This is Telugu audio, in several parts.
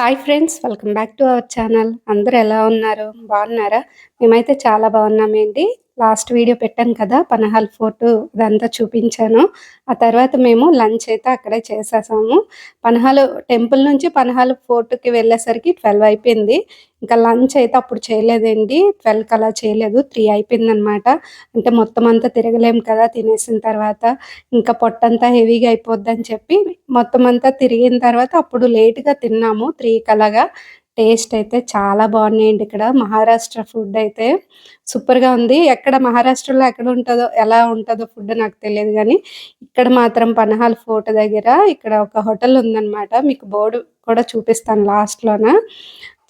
Hi friends welcome back to our channel అందరూ ఎలా ఉన్నారు? బాగున్నారా? మేమైతే చాలా బాగున్నామండి. లాస్ట్ వీడియో పెట్టాను కదా పనహాల్ ఫోర్ట్ అదంతా చూపించాను. ఆ తర్వాత మేము లంచ్ అయితే అక్కడే చేసేసాము. పనహాలు టెంపుల్ నుంచి పనహాల్ ఫోర్ట్కి వెళ్ళేసరికి ట్వెల్వ్ అయిపోయింది. ఇంకా లంచ్ అయితే అప్పుడు చేయలేదండి. ట్వెల్వ్కి అలా చేయలేదు. త్రీ అయిపోయింది అనమాట అంటే మొత్తం అంతా తిరగలేము కదా తినేసిన తర్వాత. ఇంకా పొట్టంతా హెవీగా అయిపోద్ది అని చెప్పి మొత్తం అంతా తిరిగిన తర్వాత అప్పుడు లేట్గా తిన్నాము. త్రీకి అలాగా. టేస్ట్ అయితే చాలా బాగున్నాయండి ఇక్కడ. మహారాష్ట్ర ఫుడ్ అయితే సూపర్గా ఉంది. ఎక్కడ మహారాష్ట్రలో ఎక్కడ ఉంటుందో ఎలా ఉంటుందో ఫుడ్ నాకు తెలియదు కానీ ఇక్కడ మాత్రం పనహాల్ ఫోర్ట్ దగ్గర ఇక్కడ ఒక హోటల్ ఉందన్నమాట. మీకు బోర్డు కూడా చూపిస్తాను లాస్ట్లోన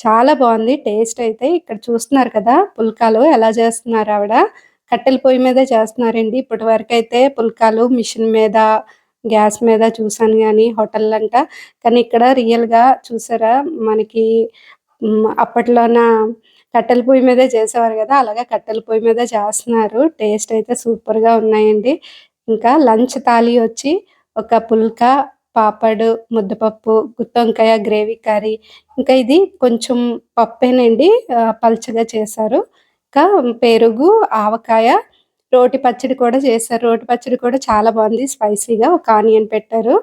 చాలా బాగుంది. టేస్ట్ అయితే ఇక్కడ చూస్తున్నారు కదా పుల్కాలు ఎలా చేస్తున్నారు ఆవిడ? కట్టెల పొయ్యి మీద చేస్తున్నారండి. ఇప్పటి వరకు అయితే పుల్కాలు మిషన్ మీద గ్యాస్ మీద చూసాను కానీ హోటల్ అంట కానీ ఇక్కడ రియల్గా చూసారా మనకి అప్పట్లోన కట్టెల పొయ్యి మీదే చేసేవారు కదా అలాగే కట్టెల పొయ్యి మీద చేస్తున్నారు. టేస్ట్ అయితే సూపర్గా ఉన్నాయండి. ఇంకా లంచ్ థాలీ వచ్చి ఒక పుల్కా పాపడు ముద్దపప్పు గుత్తొంకాయ గ్రేవీ కర్రీ. ఇంకా ఇది కొంచెం పప్పేనండి పల్చగా చేశారు. ఇంకా పెరుగు ఆవకాయ రోటి పచ్చడి కూడా చేశారు. రోటి పచ్చడి కూడా చాలా బాగుంది. స్పైసీగా ఒక ఆనియన్ పెట్టారు.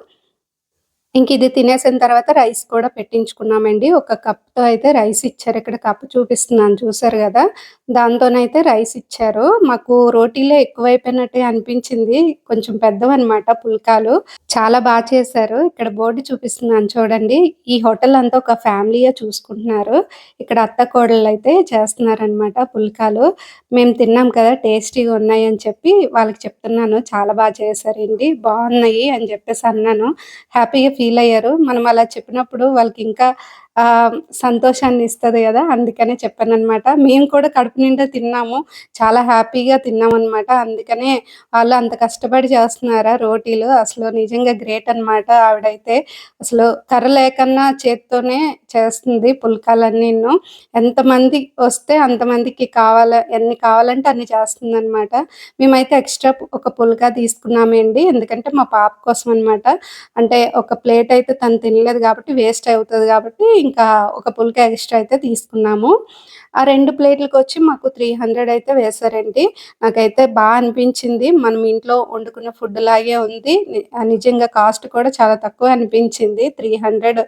ఇంక ఇది తినేసిన తర్వాత రైస్ కూడా పెట్టించుకున్నామండి. ఒక కప్తో అయితే రైస్ ఇచ్చారు. ఇక్కడ కప్ చూపిస్తున్నాను. చూసారు కదా? దాంతోనైతే రైస్ ఇచ్చారు. మాకు రోటీలో ఎక్కువైపోయినట్టే అనిపించింది. కొంచెం పెద్దవన్నమాట పుల్కాలు. చాలా బాగా చేశారు. ఇక్కడ బోర్డు చూపిస్తున్నాను చూడండి. ఈ హోటల్ అంతా ఒక ఫ్యామిలీయే చూసుకుంటున్నారు. ఇక్కడ అత్త కోడళ్ళు అయితే చేస్తున్నారనమాట పుల్కాలు. మేము తిన్నాం కదా టేస్టీగా ఉన్నాయి అని చెప్పి వాళ్ళకి చెప్తున్నాను. చాలా బాగా చేశారండి. బాగున్నాయి అని చెప్పేసి అన్నాను. హ్యాపీగా ఫీల్ అయ్యారు. మనం అలా చెప్పినప్పుడు వాళ్ళకి ఇంకా సంతోషాన్ని ఇస్తుంది కదా అందుకనే చెప్పాను అనమాట మేము కూడా కడుపు నిండా తిన్నాము చాలా హ్యాపీగా తిన్నాం అనమాట అందుకనే వాళ్ళు అంత కష్టపడి చేస్తున్నారా రోటీలు అసలు నిజంగా గ్రేట్ అనమాట ఆవిడైతే. అసలు కర్ర లేకన్నా చేత్తోనే చేస్తుంది పుల్కాలన్నీ ఎంతమంది వస్తే అంతమందికి కావాల ఎన్ని కావాలంటే అన్ని చేస్తుంది అనమాట మేమైతే ఎక్స్ట్రా ఒక పుల్కా తీసుకున్నామండి ఎందుకంటే మా పాప కోసం అనమాట అంటే ఒక ప్లేట్ అయితే తను తినలేదు కాబట్టి వేస్ట్ అవుతుంది కాబట్టి ఇంకా ఒక పుల్క ఎక్స్ట్రా అయితే తీసుకున్నాము. ఆ రెండు ప్లేట్లకు వచ్చి మాకు త్రీ హండ్రెడ్ అయితే వేశారండి. నాకైతే బాగా అనిపించింది. మనం ఇంట్లో వండుకున్న ఫుడ్ లాగే ఉంది. నిజంగా కాస్ట్ కూడా చాలా తక్కువ అనిపించింది. త్రీ హండ్రెడ్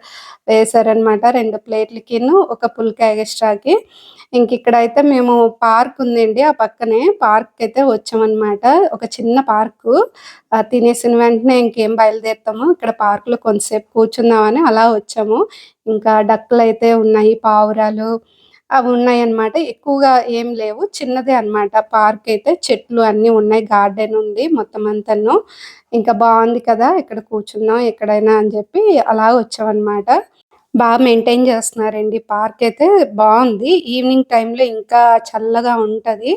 వేశారనమాట రెండు ప్లేట్లకిను ఒక పుల్కా ఎక్స్ట్రాకి. ఇంక ఇక్కడ అయితే మేము పార్క్ ఉందండి. ఆ పక్కనే పార్క్ అయితే వచ్చామన్నమాట. ఒక చిన్న పార్కు. తినేసిన వెంటనే ఇంకేం బయలుదేరుతాము. ఇక్కడ పార్కులో కొంతసేపు కూర్చుందామని అలా వచ్చాము. ఇంకా డక్కులు అయితే ఉన్నాయి పావురాలు. అవి ఉన్నాయి అన్నమాట ఎక్కువగా ఏం లేవు. చిన్నదే అనమాట పార్క్ అయితే చెట్లు అన్నీ ఉన్నాయి. గార్డెన్ ఉంది మొత్తం అంతను. ఇంకా బాగుంది కదా. ఇక్కడ కూర్చుందాం ఎక్కడైనా అని చెప్పి అలా వచ్చామన్నమాట. బాగా మెయింటైన్ చేస్తున్నారండి. పార్క్ అయితే బాగుంది. ఈవినింగ్ టైంలో ఇంకా చల్లగా ఉంటుంది.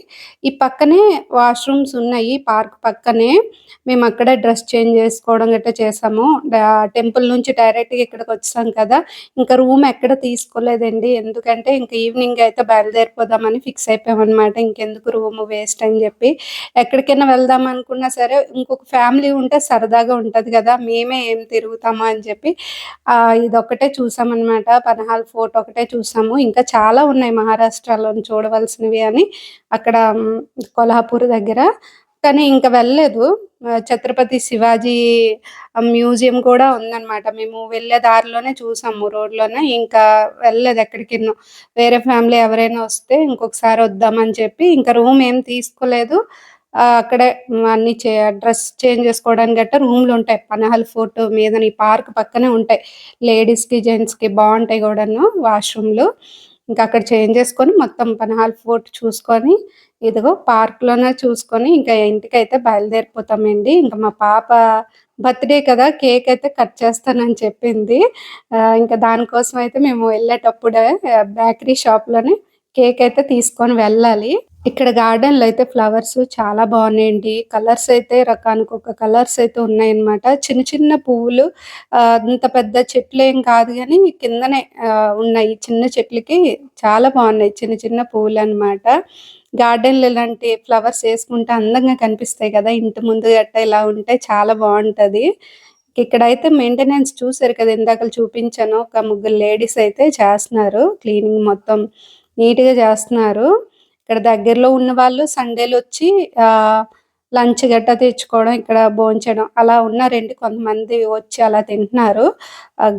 ఈ పక్కనే వాష్రూమ్స్ ఉన్నాయి. పార్క్ పక్కనే మేము అక్కడే డ్రెస్ చేంజ్ చేసుకోవడం గట్రా చేసాము. టెంపుల్ నుంచి డైరెక్ట్గా ఇక్కడికి వచ్చాం కదా. ఇంకా రూమ్ ఎక్కడ తీసుకోలేదండి. ఎందుకంటే ఇంకా ఈవినింగ్ అయితే బయలుదేరిపోదామని ఫిక్స్ అయిపోయామన్నమాట. ఇంకెందుకు రూమ్ వేస్ట్ అని చెప్పి. ఎక్కడికైనా వెళ్దాం అనుకున్నా సరే ఇంకొక ఫ్యామిలీ ఉంటే సరదాగా ఉంటుంది కదా. మేమే ఏం తిరుగుతామా అని చెప్పి ఇదొక్కటే చూసాం. చూసామన్నమాట పనహాల్ ఫోర్ట్ ఒకటే చూసాము. ఇంకా చాలా ఉన్నాయి మహారాష్ట్రలో చూడవలసినవి అని. అక్కడ కొల్హాపూర్ దగ్గర. కానీ ఇంకా వెళ్ళలేదు. ఛత్రపతి శివాజీ మ్యూజియం కూడా ఉందన్నమాట. మేము వెళ్ళే దారిలోనే చూసాము రోడ్లోనే. ఇంకా వెళ్ళలేదు ఎక్కడికి వేరే ఫ్యామిలీ ఎవరైనా వస్తే ఇంకొకసారి వద్దామని చెప్పి. ఇంకా రూమ్ ఏం తీసుకోలేదు. అక్కడే అన్ని చే డ్రెస్ చేంజ్ చేసుకోవడానికి గట్రా రూమ్లు ఉంటాయి. పనహల్ ఫోర్ట్ మీద ఈ పార్క్ పక్కనే ఉంటాయి. లేడీస్కి జెంట్స్కి బాగుంటాయి కూడాను వాష్రూమ్లు. ఇంకా అక్కడ చేంజ్ చేసుకొని మొత్తం పనహాల్ ఫోర్ట్ చూసుకొని ఇదిగో పార్క్లోనే చూసుకొని ఇంకా ఇంటికి అయితే బయలుదేరిపోతామండి. ఇంకా మా పాప బర్త్డే కదా కేక్ అయితే కట్ చేస్తానని చెప్పింది. ఇంకా దానికోసం అయితే మేము వెళ్ళేటప్పుడే బేకరీ షాప్లోనే కేక్ అయితే తీసుకొని వెళ్ళాలి. ఇక్కడ గార్డెన్లో అయితే ఫ్లవర్స్ చాలా బాగున్నాయండి. కలర్స్ అయితే రకానికి ఒక కలర్స్ అయితే ఉన్నాయన్నమాట. చిన్న చిన్న పువ్వులు అంత పెద్ద చెట్లు ఏం కాదు కానీ కిందనే ఉన్నాయి. చిన్న చెట్లకి చాలా బాగున్నాయి చిన్న చిన్న పువ్వులు అనమాట గార్డెన్లు ఇలాంటి ఫ్లవర్స్ వేసుకుంటే అందంగా కనిపిస్తాయి కదా. ఇంటి ముందు గట్ట ఇలా ఉంటే చాలా బాగుంటది. ఇక్కడైతే మెయింటెనెన్స్ చూసారు కదా. ఇందాక చూపించాను. ఒక ముగ్గురు లేడీస్ అయితే చేస్తున్నారు. క్లీనింగ్ మొత్తం నీట్గా చేస్తున్నారు. ఇక్కడ దగ్గరలో ఉన్న వాళ్ళు సండేలు వచ్చి ఆ లంచ్ గట్ట తెచ్చుకోవడం ఇక్కడ భోంచడం అలా ఉన్నారండి. కొంతమంది వచ్చి అలా తింటున్నారు.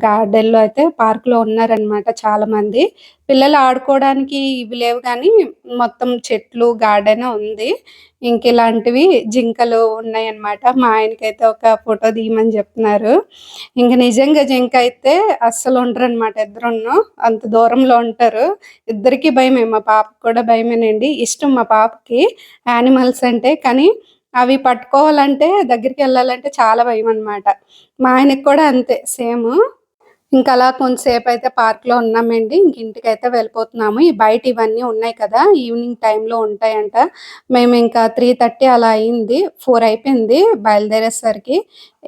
గార్డెన్లో అయితే పార్క్లో ఉన్నారనమాట చాలా మంది పిల్లలు ఆడుకోవడానికి ఇవి లేవు కానీ మొత్తం చెట్లు గార్డెన్ ఉంది. ఇంక ఇలాంటివి జింకలు ఉన్నాయన్నమాట. మా ఆయనకైతే ఒక ఫోటో తీయమని చెప్తున్నారు. ఇంక నిజంగా జింక అయితే అస్సలు ఉండరు అనమాట ఇద్దరును. అంత దూరంలో ఉంటారు. ఇద్దరికి భయమే. మా పాపకు కూడా భయమేనండి. ఇష్టం మా పాపకి యానిమల్స్ అంటే. కానీ అవి పట్టుకోవాలంటే దగ్గరికి వెళ్ళాలంటే చాలా భయం అనమాట మా ఆయనకి కూడా అంతే. సేమ్. ఇంకా అలా కొంతసేపు అయితే పార్క్లో ఉన్నామండి. ఇంక ఇంటికి అయితే వెళ్ళిపోతున్నాము. ఈ బయట ఇవన్నీ ఉన్నాయి కదా ఈవినింగ్ టైంలో ఉంటాయంట. మేము ఇంకా త్రీ థర్టీ అలా అయింది. ఫోర్ అయిపోయింది బయలుదేరేసరికి.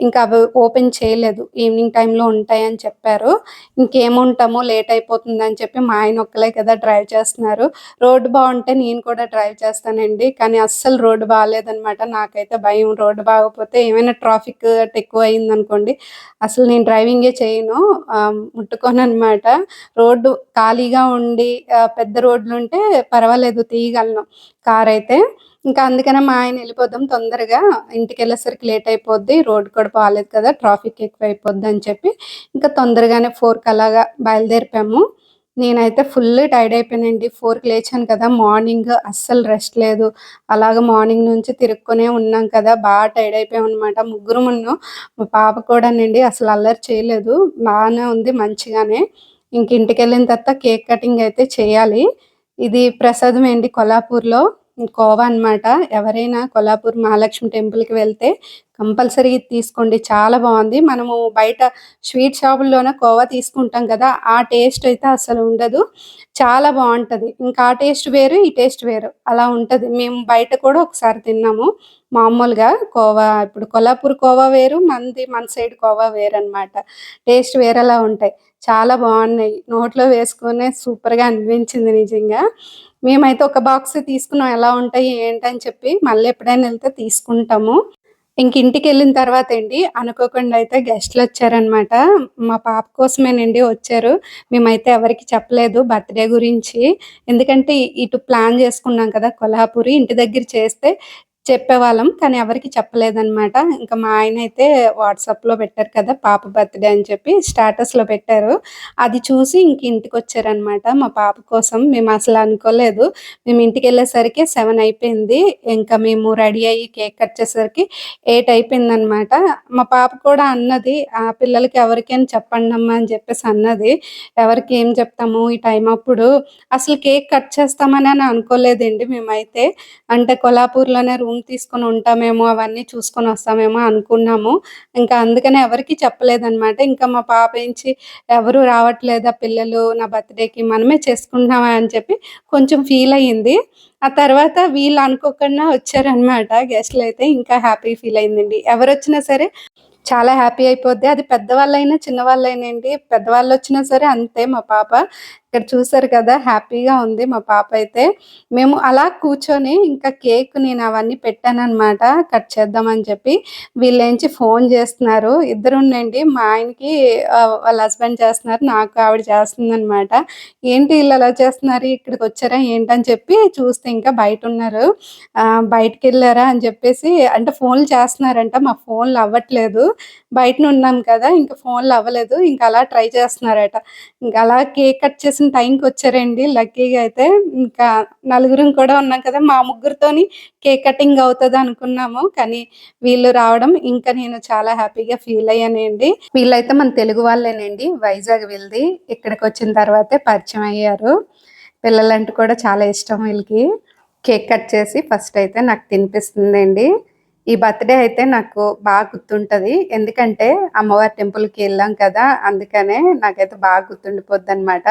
ఇంకా అవి ఓపెన్ చేయలేదు. ఈవినింగ్ టైంలో ఉంటాయని చెప్పారు. ఇంకేముంటామో లేట్ అయిపోతుంది అని చెప్పి మా ఆయన ఒక్కలే కదా డ్రైవ్ చేస్తున్నారు. రోడ్డు బాగుంటే నేను కూడా డ్రైవ్ చేస్తానండి. కానీ అస్సలు రోడ్డు బాగాలేదనమాట నాకైతే భయం. రోడ్డు బాగోకపోతే ఏమైనా ట్రాఫిక్ ఎక్కువ అయింది అనుకోండి అసలు నేను డ్రైవింగే చేయను. ముట్టుకోను అనమాట రోడ్డు ఖాళీగా ఉండి పెద్ద రోడ్లు ఉంటే పర్వాలేదు తీయగలను. కార్ అయితే ఇంకా అందుకనే మా ఆయన వెళ్ళిపోదాం తొందరగా. ఇంటికి వెళ్ళేసరికి లేట్ అయిపోద్ది. రోడ్ కూడా బాగాలేదు కదా ట్రాఫిక్ ఎక్కువ అయిపోద్ది అని చెప్పి ఇంకా తొందరగానే ఫోర్కి అలాగా బయలుదేరిపాము నేనైతే ఫుల్ టైర్డ్ అయిపోయానండి. ఫోర్కి లేచాను కదా మార్నింగ్ అస్సలు రెస్ట్ లేదు. అలాగ మార్నింగ్ నుంచి తిరుక్కునే ఉన్నాం కదా బాగా టైర్డ్ అయిపోయాం అనమాట ముగ్గురు ఉన్నాం మా పాప కూడానండి అసలు అల్లరి చేయలేదు. బాగానే ఉంది మంచిగానే. ఇంక ఇంటికి వెళ్ళిన తర్వాత కేక్ కటింగ్ అయితే చేయాలి. ఇది ప్రసాదం అండి కొల్లాపూర్లో? కోవ అనమాట ఎవరైనా కొల్లాపూర్ మహాలక్ష్మి టెంపుల్కి వెళ్తే కంపల్సరీ తీసుకోండి. చాలా బాగుంది. మనము బయట స్వీట్ షాపుల్లోనే కోవా తీసుకుంటాం కదా ఆ టేస్ట్ అయితే అసలు ఉండదు. చాలా బాగుంటుంది. ఇంకా ఆ టేస్ట్ వేరు ఈ టేస్ట్ వేరు. అలా ఉంటుంది. మేము బయట కూడా ఒకసారి తిన్నాము. మామూలుగా కోవా ఇప్పుడు కొల్లాపూర్ కోవా వేరు మంది మన సైడ్ కోవా వేరు అనమాట టేస్ట్ వేరేలా ఉంటాయి. చాలా బాగున్నాయి. నోట్లో వేసుకునే సూపర్గా అనిపించింది నిజంగా. మేమైతే ఒక బాక్స్ తీసుకున్నాం. ఎలా ఉంటాయి ఏంటని చెప్పి మళ్ళీ ఎప్పుడైనా వెళ్తే తీసుకుంటాము. ఇంక ఇంటికి వెళ్ళిన తర్వాత అండి అనుకోకుండా అయితే గెస్ట్లు వచ్చారనమాట మా పాప కోసమేనండి వచ్చారు. మేమైతే ఎవరికి చెప్పలేదు బర్త్డే గురించి. ఎందుకంటే ఇటు ప్లాన్ చేసుకున్నాం కదా కొల్హాపూరి. ఇంటి దగ్గర చేస్తే చెప్పేవాళ్ళం కానీ ఎవరికి చెప్పలేదన్నమాట. ఇంకా మా ఆయన అయితే వాట్సాప్లో పెట్టారు కదా పాప బర్త్డే అని చెప్పి స్టేటస్లో పెట్టారు. అది చూసి ఇంక ఇంటికి వచ్చారనమాట మా పాప కోసం మేము అసలు అనుకోలేదు. మేము ఇంటికి వెళ్ళేసరికి సెవెన్ అయిపోయింది. ఇంకా మేము రెడీ అయ్యి కేక్ కట్ చేసేసరికి ఎయిట్ అయిపోయింది అనమాట మా పాప కూడా అన్నది ఆ పిల్లలకి ఎవరికైనా చెప్పండి అమ్మా అని చెప్పేసి అన్నది. ఎవరికి ఏం చెప్తాము? ఈ టైం అప్పుడు అసలు కేక్ కట్ చేస్తామని అని అనుకోలేదండి మేమైతే. అంటే కొల్లాపూర్లోనే రూమ్ రూమ్ తీసుకొని ఉంటామేమో అవన్నీ చూసుకొని వస్తామేమో అనుకున్నాము. ఇంకా అందుకనే ఎవరికి చెప్పలేదన్నమాట. ఇంకా మా పాప ఏంచి ఎవరు రావట్లేదా పిల్లలు నా బర్త్డేకి మనమే చేసుకుంటామా అని చెప్పి కొంచెం ఫీల్ అయ్యింది. ఆ తర్వాత వీళ్ళు అనుకోకుండా వచ్చారనమాట గెస్ట్లు అయితే. ఇంకా హ్యాపీ ఫీల్ అయిందండి. ఎవరు వచ్చినా సరే చాలా హ్యాపీ అయిపోద్ది. అది పెద్దవాళ్ళైనా చిన్నవాళ్ళైనా అండి. పెద్దవాళ్ళు వచ్చినా సరే అంతే మా పాప. ఇక్కడ చూసారు కదా హ్యాపీగా ఉంది మా పాప అయితే. మేము అలా కూర్చొని ఇంకా కేక్ నేను అవన్నీ పెట్టాను అనమాట కట్ చేద్దామని చెప్పి. వీళ్ళేంచి ఫోన్ చేస్తున్నారు. ఇద్దరు ఉండండి మా ఆయనకి వాళ్ళ హస్బెండ్ చేస్తున్నారు నాకు ఆవిడ చేస్తుందనమాట ఏంటి వీళ్ళు అలా చేస్తున్నారు? ఇక్కడికి వచ్చారా? ఏంటని చెప్పి చూస్తే ఇంకా బయట ఉన్నారు. బయటకు వెళ్ళారా అని చెప్పేసి అంటే ఫోన్లు చేస్తున్నారంట మా ఫోన్లు అవ్వట్లేదు. బయట ఉన్నాం కదా ఇంకా ఫోన్లు అవ్వలేదు ఇంకా అలా ట్రై చేస్తున్నారట. ఇంకా అలా కేక్ కట్ చేసి చేసిన టైంకి వచ్చారండి. లక్కీగా అయితే ఇంకా నలుగురం కూడా ఉన్నాం కదా మా ముగ్గురితోని కేక్ కటింగ్ అవుతుంది అనుకున్నాము. కానీ వీళ్ళు రావడం ఇంకా నేను చాలా హ్యాపీగా ఫీల్ అయ్యానండి. వీళ్ళైతే మన తెలుగు వాళ్ళేనండి. వైజాగ్ వెళ్ళి ఇక్కడికి వచ్చిన తర్వాతే పరిచయం అయ్యారు. పిల్లలంటే కూడా చాలా ఇష్టం వీళ్ళకి. కేక్ కట్ చేసి ఫస్ట్ అయితే నాకు తినిపిస్తుందండి. ఈ బర్త్డే అయితే నాకు బాగా గుర్తుంటుంది. ఎందుకంటే అమ్మవారి టెంపుల్కి వెళ్ళాం కదా అందుకనే నాకైతే బాగా గుర్తుండిపోద్ది అనమాట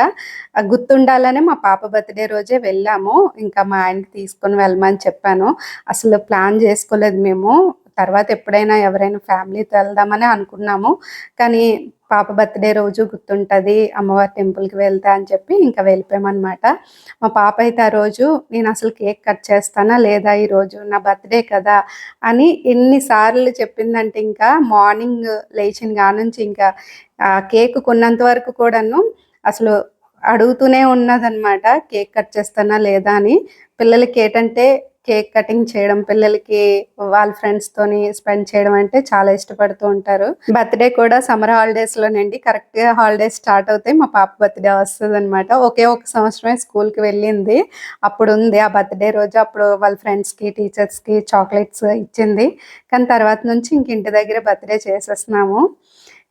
గుర్తుండాలనే మా పాప బర్త్డే రోజే వెళ్ళాము. ఇంకా మా ఆయనకి తీసుకొని వెళ్ళమని చెప్పాను. అసలు ప్లాన్ చేసుకోలేదు మేము. తర్వాత ఎప్పుడైనా ఎవరైనా ఫ్యామిలీతో వెళ్దామని అనుకున్నాము. కానీ పాప బర్త్డే రోజు గుర్తుంటుంది అమ్మవారి టెంపుల్కి వెళ్తా అని చెప్పి ఇంకా వెళ్ళిపోయామన్నమాట. మా పాప అయితే ఆ రోజు నేను అసలు కేక్ కట్ చేస్తానా లేదా ఈరోజు నా బర్త్డే కదా? అని ఎన్నిసార్లు చెప్పిందంటే ఇంకా మార్నింగ్ లేచిన కానుంచి ఇంకా కేక్ కొన్నంత వరకు కూడాను అసలు అడుగుతూనే ఉన్నదనమాట కేక్ కట్ చేస్తానా లేదా అని. పిల్లలకి ఏంటంటే కేక్ కటింగ్ చేయడం పిల్లలకి వాళ్ళ ఫ్రెండ్స్ తోని స్పెండ్ చేయడం అంటే చాలా ఇష్టపడుతూ ఉంటారు. బర్త్డే కూడా సమ్మర్ హాలిడేస్ లోనండి కరెక్ట్గా హాలిడేస్ స్టార్ట్ అవుతాయి మా పాప బర్త్డే వస్తుంది అనమాట ఒకే ఒక సంవత్సరమే స్కూల్కి వెళ్ళింది. అప్పుడు ఉంది ఆ బర్త్డే రోజు. అప్పుడు వాళ్ళ ఫ్రెండ్స్కి టీచర్స్కి చాక్లెట్స్ ఇచ్చింది. కానీ తర్వాత నుంచి ఇంక ఇంటి దగ్గర బర్త్డే చేసేస్తున్నాము.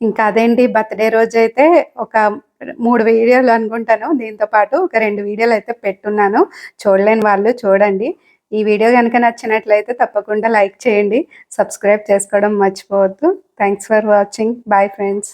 ఇంకా అదేంటి బర్త్డే రోజు అయితే ఒక మూడు వీడియోలు అనుకుంటాను. దీంతో పాటు ఒక రెండు వీడియోలు అయితే పెట్టున్నాను. చూడలేని వాళ్ళు చూడండి. ఈ వీడియో కనుక నచ్చినట్లయితే తప్పకుండా లైక్ చేయండి. సబ్స్క్రైబ్ చేసుకోవడం మర్చిపోవద్దు. Thanks for watching. Bye friends.